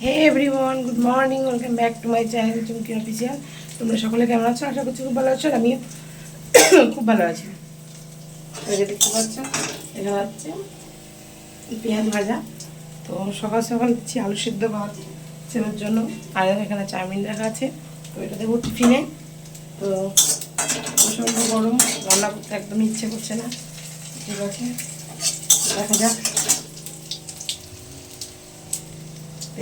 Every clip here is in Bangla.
Hey everyone good morning welcome back to my channel Chumki official তোমরা সকলে কেমন আছো? আশা করছি খুব ভালো আছো আমিও খুব ভালো আছি। দেখতে পাচ্ছ এখানে হচ্ছে পেঁয়াজ ভাজা। তো সকাল সকাল আলু সিদ্ধ ভাত ছেলের জন্য। আর এখানে চাউমিন রাখা আছে। তো এটা দেবো টিফিনে। তো প্রচণ্ড গরম, রান্না করতে একদম ইচ্ছে করছে না। ঠিক আছে, দেখা যাক।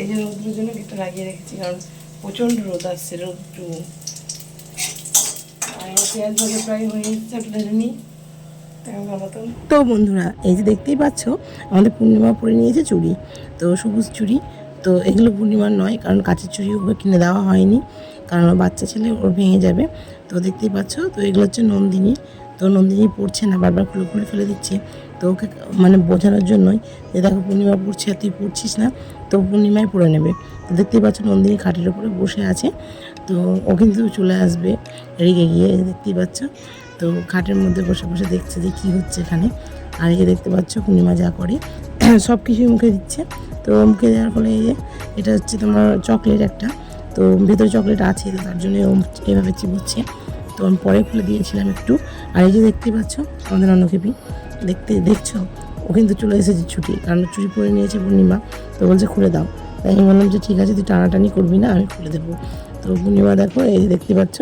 এই যে রোদ্রের জন্য গেটটা লাগিয়ে রেখেছি, কারণ প্রচণ্ড রোদ আসছে রোদ্রু প্রায় হয়ে একটু নিই তো বন্ধুরা, এই যে দেখতেই পাচ্ছ, আমাদের পূর্ণিমা পরে নিয়েছে চুড়ি, তো সবুজ চুড়ি। তো এগুলো পূর্ণিমার নয়, কারণ কাঁচের চুড়ি ওকে কিনে দেওয়া হয়নি, কারণ বাচ্চা ছেলে ওর ভেঙে যাবে। তো দেখতেই পাচ্ছ, তো এগুলো হচ্ছে নন্দিনী। তো নন্দিনী পড়ছে না, বারবার খুলে খুলে ফেলে দিচ্ছে। তো ওকে মানে বোঝানোর জন্যই যে দেখো পূর্ণিমা পড়ছে আর তুই পড়ছিস না, তো পূর্ণিমায় পড়ে নেবে। তো দেখতেই পাচ্ছ নন্দিনী খাটের উপরে বসে আছে। তো ও কিন্তু চলে আসবে রেগে গিয়ে দেখতেই পাচ্ছ। তো খাটের মধ্যে বসে বসে দেখছে যে কী হচ্ছে এখানে। আর এই দেখতে পাচ্ছ পূর্ণিমা যা করে, সব কিছুই মুখে দিচ্ছে। তো মুখে দেওয়ার ফলে এই যে এটা হচ্ছে তোমার চকলেট একটা। তো ভেতরে চকলেট আছে তার জন্য এভাবে চিবুচ্ছে। তো আমি পরে খুলে দিয়েছিলাম একটু। আর এই যে দেখতে পাচ্ছ, আমাদের অন্নকেপি, দেখতে, দেখছ? ও কিন্তু চলে এসেছে ছুটি। কারণ ছুটি পরে নিয়েছে পূর্ণিমা, তো বলছে খুলে দাও। তাই আমি বললাম যে ঠিক আছে, তুই টানাটানি করবি না, আমি খুলে দেবো। তো পূর্ণিমা দেখো, এই যে দেখতে পাচ্ছ,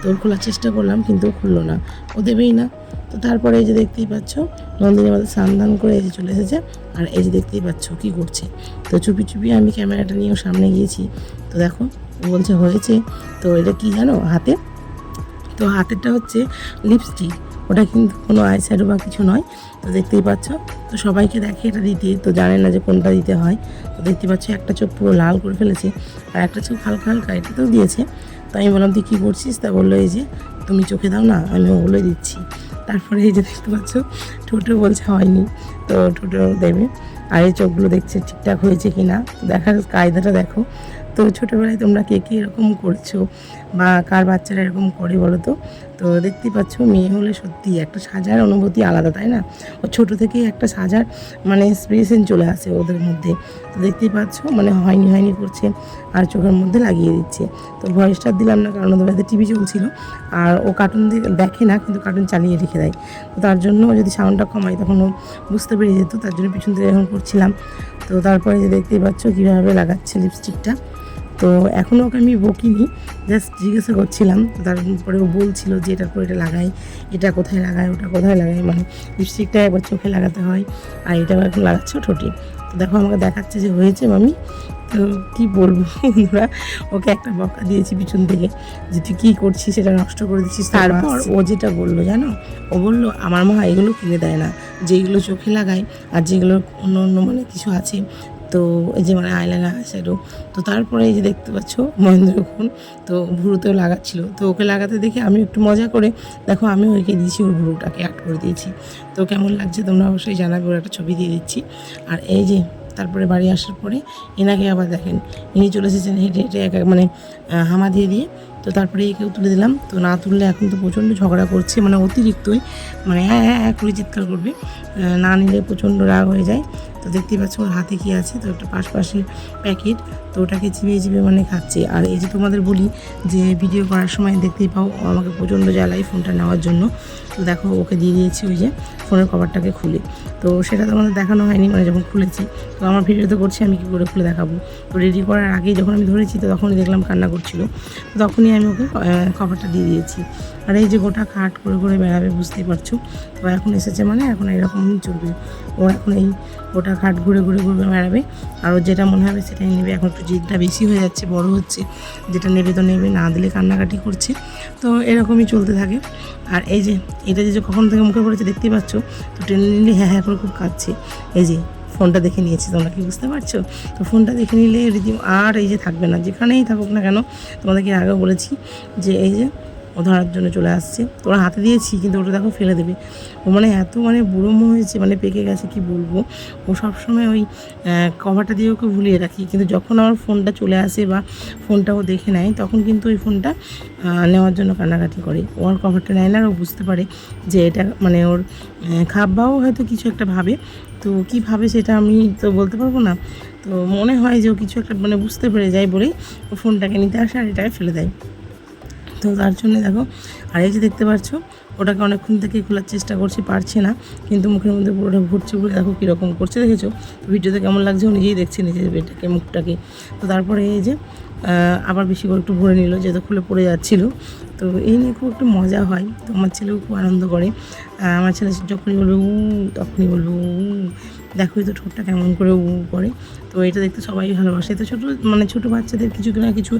তো ওর খোলার চেষ্টা করলাম, কিন্তু ও খুললো না। ও দেবেই না। তো তারপরে এই যে দেখতেই পাচ্ছ, নন্দিনী আমাদের স্নান করে এই যে চলে এসেছে। আর এই যে দেখতেই পাচ্ছ, কী করছে? তো চুপি চুপি আমি ক্যামেরাটা নিয়ে সামনে গিয়েছি। তো দেখো, ও বলছে, হয়েছে। তো এটা কি জানো, হাতে? তো হাতেরটা হচ্ছে লিপস্টিক ওটা কিন্তু কোনো আই শ্যাডো বা কিছু নয়। তো দেখতেই পাচ্ছ, তো সবাইকে দেখে এটা দিতে। তো জানে না যে কোনটা দিতে হয়। তো দেখতে পাচ্ছ, একটা চোখ পুরো লাল করে ফেলেছে আর একটা চোখ হালকা হালকা এটাতেও দিয়েছে। তো আমি বললাম, তুই কী করছিস? তা বলল, এই যে তুমি চোখে দাও না, আমি ওগুলোই দিচ্ছি। তারপরে এই যে দেখতে পাচ্ছ টোটো বলছে হয়নি। তো টোটো দেবে। আর এই চোখগুলো দেখছে ঠিকঠাক হয়েছে কি না দেখার কায়দাটা দেখো। তো ছোটোবেলায় তোমরা কে কে এরকম করছ? বা কার বাচ্চারা এরকম করে বলো তো? তো দেখতেই পাচ্ছ, মেয়ে হলে সত্যি একটা সাজার অনুভূতি আলাদা, তাই না? ও ছোটো থেকেই একটা সাজার মানে এক্সপ্রেশন চলে আসে ওদের মধ্যে। তো দেখতেই পাচ্ছ মানে হয়নি হয়নি করছে, আর চোখের মধ্যে লাগিয়ে দিচ্ছে। তো ভয়েসটা দিলাম না, কারণ ওদের বাড়িতে টিভি চলছিল। আর ও কার্টুন দেখে না, কিন্তু কার্টুন চালিয়ে রেখে দেয়। তো তার জন্য যদি সাউন্ডটা কমাই তখন ও বুঝতে পেরে যেত, তার জন্য পিছন থেকে এখন করছিলাম। তো তারপরে যে দেখতেই পাচ্ছ, কীভাবে লাগাচ্ছে লিপস্টিকটা তো এখনও ওকে আমি বকিনি জাস্ট জিজ্ঞাসা করছিলাম তারপরে ও বলছিল যে এটার পর এটা লাগাই এটা কোথায় লাগায় ওটা কোথায় লাগাই মানে লিপস্টিকটা একবার চোখে লাগাতে হয় আর এটা এখন লাগাচ্ছে ঠোঁটে। তো দেখো আমাকে দেখাচ্ছে যে হয়েছে মামি তো কী বলব বন্ধুরা ওকে একটা বকা দিয়েছি পিছন থেকে যে তুই কী করছিস সেটা নষ্ট করে দিচ্ছিস তারপর? ও যেটা বলল জানো ও বলল আমার মা এগুলো কিনে দেয় না যেগুলো চোখে লাগায় আর যেগুলো অন্য অন্য মানে কিছু আছে তো এই যে মানে আইলাইনার শ্যাডো তো তারপরে এই যে দেখতে পাচ্ছ মহেন্দ্র খুন, তো ভুরুতেও লাগাচ্ছিল। তো ওকে লাগাতে দেখে আমি একটু মজা করে, দেখো আমি ওকে দিয়েছি ওর ভুরুটাকে অ্যাড করে দিয়েছি। তো কেমন লাগছে তোমরা অবশ্যই জানাবে, ওর একটা ছবি দিয়ে দিচ্ছি। আর এই যে তারপরে বাড়ি আসার পরে এনাকে আবার দেখেন, ইনি চলে এসেছেন হেঁটে হেঁটে এক মানে হামা দিয়ে দিয়ে। তো তারপরে একেও তুলে দিলাম। তো না তুললে এখন তো প্রচণ্ড ঝগড়া করছে মানে অতিরিক্তই মানে হ্যাঁ হ্যাঁ হ্যাঁ করে চিৎকার করবে। না নিলে প্রচণ্ড রাগ হয়ে যায়। তো দেখতেই পাচ্ছ ওর হাতে কি আছে? তো একটা পাশপাশি প্যাকেট। তো ওটাকে চিবিয়ে চিবিয়ে মানে খাচ্ছে। আর এই যে তোমাদের বলি যে ভিডিও করার সময় দেখতেই পাও আমাকে প্রচণ্ড জ্বালাই ফোনটা নেওয়ার জন্য। তো দেখো ওকে দিয়ে দিয়েছি ওই যে ফোনের কভারটাকে খুলে। তো সেটা তোমাদের দেখানো হয়নি মানে যখন খুলেছি। তো আমার ভিডিও তো করছি, আমি কী করে খুলে দেখাবো? তো রেডি করার আগেই যখন আমি ধরেছি, তো তখনই দেখলাম কান্না করছিল। তো তখনই আমি ওকে কভারটা দিয়ে দিয়েছি। আর এই যে গোটা খাট করে করে বেড়াবে, বুঝতেই পারছ? তো এখন এসেছে মানে এখন এরকমই চলবে। ও এখন এই গোটা খাট ঘুরে ঘুরে ঘুরে বেড়াবে। আর ওর যেটা মনে হবে সেটাই নেবে। এখন একটু জিদটা বেশি হয়ে যাচ্ছে, বড় হচ্ছে। যেটা নেবে তো নেবে, না দিলে কান্নাকাটি করছে। তো এরকমই চলতে থাকে। আর এই যে, এটা যে কখন থেকে মুখে পড়েছে দেখতেই পাচ্ছ? তো টেনে নিলে হ্যাঁ হ্যাঁ করে খুব কাঁদছে। এই যে, ফোনটা দেখে নিয়েছি, তোমরা কি বুঝতে পারছ? তো ফোনটা দেখে নিলে রীতি আর এই যে থাকবে না, যেখানেই থাকুক না কেন, তোমাদেরকে আগেও বলেছি যে এই যে ও ধরার জন্য চলে আসছে। ওরা হাতে দিয়েছি, কিন্তু ওটা দেখো ফেলে দেবে। ও মানে এত মানে বুড়োমো হয়েছে মানে পেকে গেছে, কি বলব? ও সবসময় ওই কভারটা দিয়ে ওকে ভুলিয়ে রাখি। কিন্তু যখন আমার ফোনটা চলে আসে বা ফোনটা ও দেখে নেয়, তখন কিন্তু ওই ফোনটা নেওয়ার জন্য কান্নাকাটি করে। ও আর কভারটা নেয় না আর ও বুঝতে পারে যে এটা মানে ওর খাব্বাও হয়তো কিছু একটা ভাবে। তো কী ভাবে সেটা আমি তো বলতে পারব না। তো মনে হয় যে ও কিছু একটা মানে বুঝতে পেরে যায় বলেই ও ফোনটাকে নিতে আসে আর এটাকে ফেলে দেয়। তো তার জন্য দেখো, আর এই যে দেখতে পাচ্ছ, ওটাকে অনেকক্ষণ থেকে খোলার চেষ্টা করছি, পারছে না, কিন্তু মুখের মধ্যে পুরোটা ভরছে বলে দেখো কীরকম করছে, দেখেছ? ভিডিওতে কেমন লাগছে, ও নিজেই দেখছে নিজের এটাকে মুখটাকে। তো তারপরে এই যে আবার বেশি করে একটু ভরে নিল, যেহেতু খুলে পড়ে যাচ্ছিল। তো এই নিয়ে খুব একটু মজা হয়, তো আমার ছেলেও খুব আনন্দ করে। আমার ছেলে যখনই বলবে উ তখনই বলবে উ দেখোই তো ঠোঁটটা কেমন করে উ করে। এটা দেখতে সবাই ভালোবাসে। তো ছোটো মানে ছোটো বাচ্চাদের কিছু না কিছু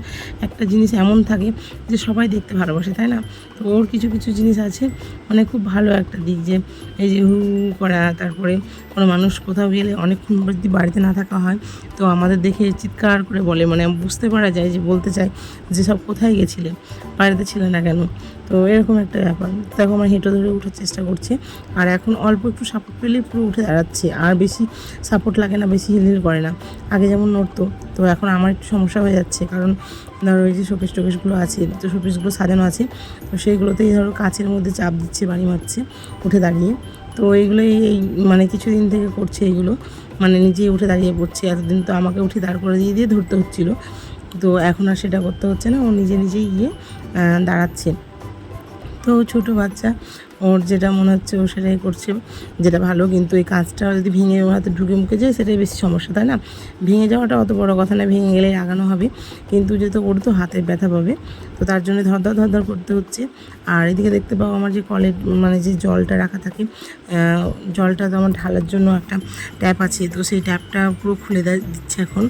একটা জিনিস এমন থাকে যে সবাই দেখতে ভালোবাসে, তাই না? তো ওর কিছু কিছু জিনিস আছে মানে খুব ভালো একটা দিক যে এই যে হু করা, তারপরে কোনো মানুষ কোথাও গেলে অনেকক্ষণ যদি বাড়িতে না থাকা হয়। তো আমাদের দেখে চিৎকার করে বলে মানে বুঝতে পারা যায় যে, বলতে চায় যে সব কোথায় গেছিলে, বাড়িতে ছিলে না কেন? তো এরকম একটা ব্যাপার। দেখো আমার হেঁটো ধরে ওঠার চেষ্টা করছে, আর এখন অল্প একটু সাপোর্ট পেলেই পুরো উঠে দাঁড়াচ্ছে। আর বেশি সাপোর্ট লাগে না, বেশি হিলিল করে না। আগে যেমন নড়তো, তো এখন আমার একটু সমস্যা হয়ে যাচ্ছে। কারণ ধরো এই যে শোকেশ টোকেশগুলো আছে, তো শোকেশগুলো সাজানো আছে, তো সেইগুলোতেই ধরো কাচের মধ্যে চাপ দিচ্ছে, বাড়ি মারছে, উঠে দাঁড়িয়ে। তো এইগুলোই এই মানে কিছুদিন থেকে করছে এইগুলো মানে নিজেই উঠে দাঁড়িয়ে পড়ছে। এতদিন তো আমাকে উঠে দাঁড় করে দিয়ে দিয়ে ধরতে হচ্ছিল। তো এখন আর সেটা করতে হচ্ছে না, ও নিজে নিজেই গিয়ে দাঁড়াচ্ছে। তো ছোটো বাচ্চা ওর যেটা মনে হচ্ছে ও সেটাই করছে, যেটা ভালো, কিন্তু এই কাজটা যদি ভেঙে ওর হাতে ঢুকে মুখে যায়, সেটাই বেশি সমস্যা, তাই না? ভেঙে যাওয়াটা অত বড় কথা না, ভেঙে গেলে আগানো হবে, কিন্তু যেহেতু ওর তো হাতে ব্যথা পাবে, তো তার জন্য ধর ধর ধর ধর করতে হচ্ছে। আর এদিকে দেখতে পাবো আমার যে কলের মানে যে জলটা রাখা থাকে জলটা তো আমার ঢালার জন্য একটা ট্যাপ আছে, তো সেই ট্যাপটা পুরো খুলে দিচ্ছে এখন।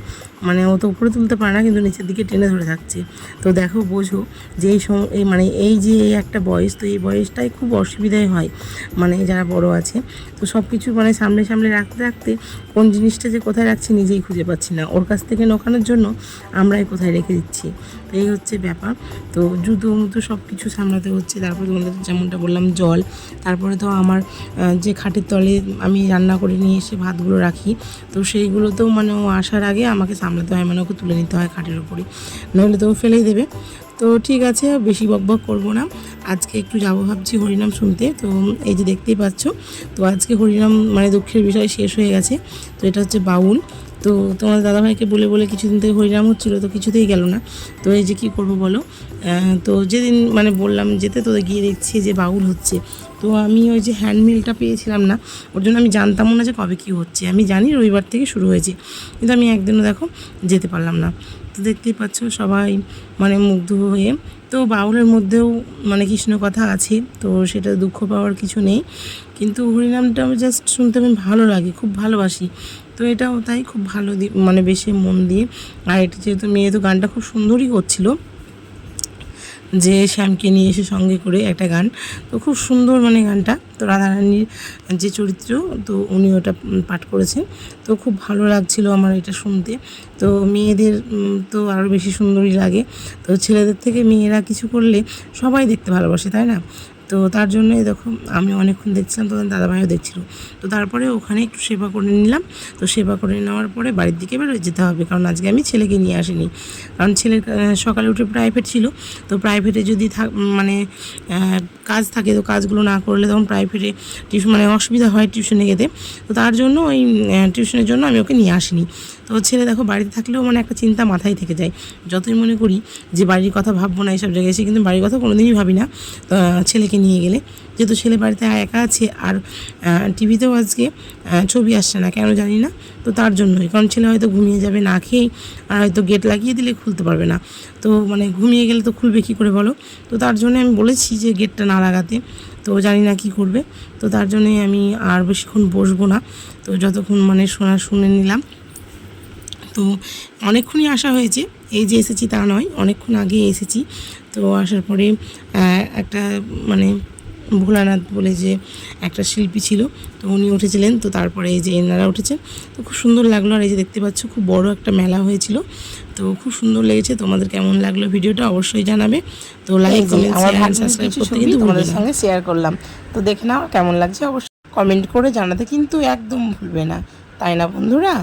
মানে ও তো উপরে তুলতে পারে না, কিন্তু নিচের দিকে টেনে ধরে থাকছে। তো দেখো, বোঝো যে এই এই মানে এই যে এই একটা বয়স, তো এই বয়সটাই খুব অসুবিধাই হয় মানে যারা বড় আছে। তো সব কিছু মানে সামনে সামনে রাখতে রাখতে কোন জিনিসটা যে কোথায় রাখছি নিজেই খুঁজে পাচ্ছি না। ওর কাছ থেকে নোকানোর জন্য আমরাই কোথায় রেখে দিচ্ছি। তো এই হচ্ছে ব্যাপার। তো জুতো মুতো সব কিছু সামলাতে হচ্ছে। তারপরে তোমাদের যেমনটা বললাম, জল। তারপরে তো আমার যে খাটের তলে আমি রান্না করে নিয়ে এসে ভাতগুলো রাখি, তো সেইগুলোতেও মানে ও আসার আগে আমাকে সামলাতে হয় মানে ওকে তুলে নিতে হয় খাটের উপরে নইলে তো ও ফেলেই দেবে। তো ঠিক আছে বেশি বকবক করব না। আজকে একটু যাব ভাবছি হরিনাম শুনতে। তো এই যে দেখতেই পাচ্ছ, তো আজকে হরিনাম মানে দুঃখের বিষয় শেষ হয়ে গেছে। তো এটা হচ্ছে বাউল। তো তোমার দাদাভাইকে বলে বলে কিছুদিন থেকে হরিনাম হচ্ছিল, তো কিছুতেই গেল না। তো এই যে কী করব বলো? তো যেদিন মানে বললাম যেতে তো গিয়ে দেখছি যে বাউল হচ্ছে। তো আমি ওই যে হ্যান্ডমিলটা পেয়েছিলাম না, ওর জন্য আমি জানতামও না যে কবে কী হচ্ছে। আমি জানি রবিবার থেকে শুরু হয়েছে, কিন্তু আমি একদিনও দেখো যেতে পারলাম না। তো দেখতেই পাচ্ছ সবাই মানে মুগ্ধ হয়ে, তো বাউলের মধ্যেও মানে কৃষ্ণ কথা আছে, তো সেটা দুঃখ পাওয়ার কিছু নেই। কিন্তু হরিনামটা আমি জাস্ট শুনতে আমি ভালো লাগে, খুব ভালোবাসি। তো এটাও তাই খুব ভালো মানে বেশি মন দিয়ে। আর এটা যেহেতু মেয়ে, তো গানটা খুব সুন্দরই করছিল। যে শ্যামকে নিয়ে এসে সঙ্গে করে একটা গান। তো খুব সুন্দর মানে গানটা। তো রাধারানীর যে চরিত্র, তো উনি ওটা পাঠ করেছেন। তো খুব ভালো লাগছিল আমার এটা শুনতে। তো মেয়েদের তো আরও বেশি সুন্দরই লাগে। তো ছেলেদের থেকে মেয়েরা কিছু করলে সবাই দেখতে ভালোবাসে, তাই না? তো তার জন্যই দেখো, আমি অনেকক্ষণ দেখছিলাম তো দাদাভাইও দেখছিল। তো তারপরে ওখানে একটু সেবা করে নিলাম। তো সেবা করে নেওয়ার পরে বাড়ির দিকে এবার যেতে হবে, কারণ আজকে আমি ছেলেকে নিয়ে আসিনি। কারণ ছেলের সকালে উঠে প্রাইভেট ছিল। তো প্রাইভেটে যদি থাক মানে কাজ থাকে, তো কাজগুলো না করলে তখন প্রাইভেটে টিউশন মানে অসুবিধা হয় টিউশনে যেতে তো তার জন্য ওই টিউশনের জন্য আমি ওকে নিয়ে আসিনি। তো ছেলে দেখো বাড়িতে থাকলেও মানে একটা চিন্তা মাথায় থেকে যায়। যতই মনে করি যে বাড়ির কথা ভাববো না এইসব জায়গায় এসে কিন্তু বাড়ির কথা কোনোদিনই ভাবি না। তো, ছেলেকে নিয়ে গেলে। যেহেতু ছেলে বাড়িতে একা আছে আর টিভিতেও আজকে ছবি আসছে না কেন জানি না। তো তার জন্যই কারণ ছেলে হয়তো ঘুমিয়ে যাবে না খেয়ে আর হয়তো গেট লাগিয়ে দিলে খুলতে পারবে না। তো মানে ঘুমিয়ে গেলে তো খুলবে কী করে বলো? তো তার জন্য আমি বলেছি যে গেটটা না লাগাতে। তো জানি না কি করবে। তো তার জন্যই আমি আর বেশিক্ষণ বসবো না। তো যতক্ষণ মানে শোনা শুনে নিলাম তো অনেকক্ষণই আসা হয়েছে। এই যে এসেছি তা নয় অনেকক্ষণ আগে এসেছি। তো আসার পরে একটা মানে ভোলানাথ বলে যে একটা শিল্পী ছিল তো উনি উঠেছিলেন। তো তারপরে এই যে এনারা উঠেছেন। তো খুব সুন্দর লাগল। আর এই যে দেখতে পাচ্ছ খুব বড় একটা মেলা হয়েছিল। তো খুব সুন্দর লেগেছে। তোমাদের কেমন লাগল ভিডিওটা অবশ্যই জানাবে। তো লাইক কমেন্ট শেয়ার সাবস্ক্রাইব করতে কিন্তু তোমাদের সঙ্গে শেয়ার করলাম। তো দেখে নাও কেমন লাগছে। অবশ্যই কমেন্ট করে জানাতে কিন্তু একদম ভুলবে না। তাই না বন্ধুরা?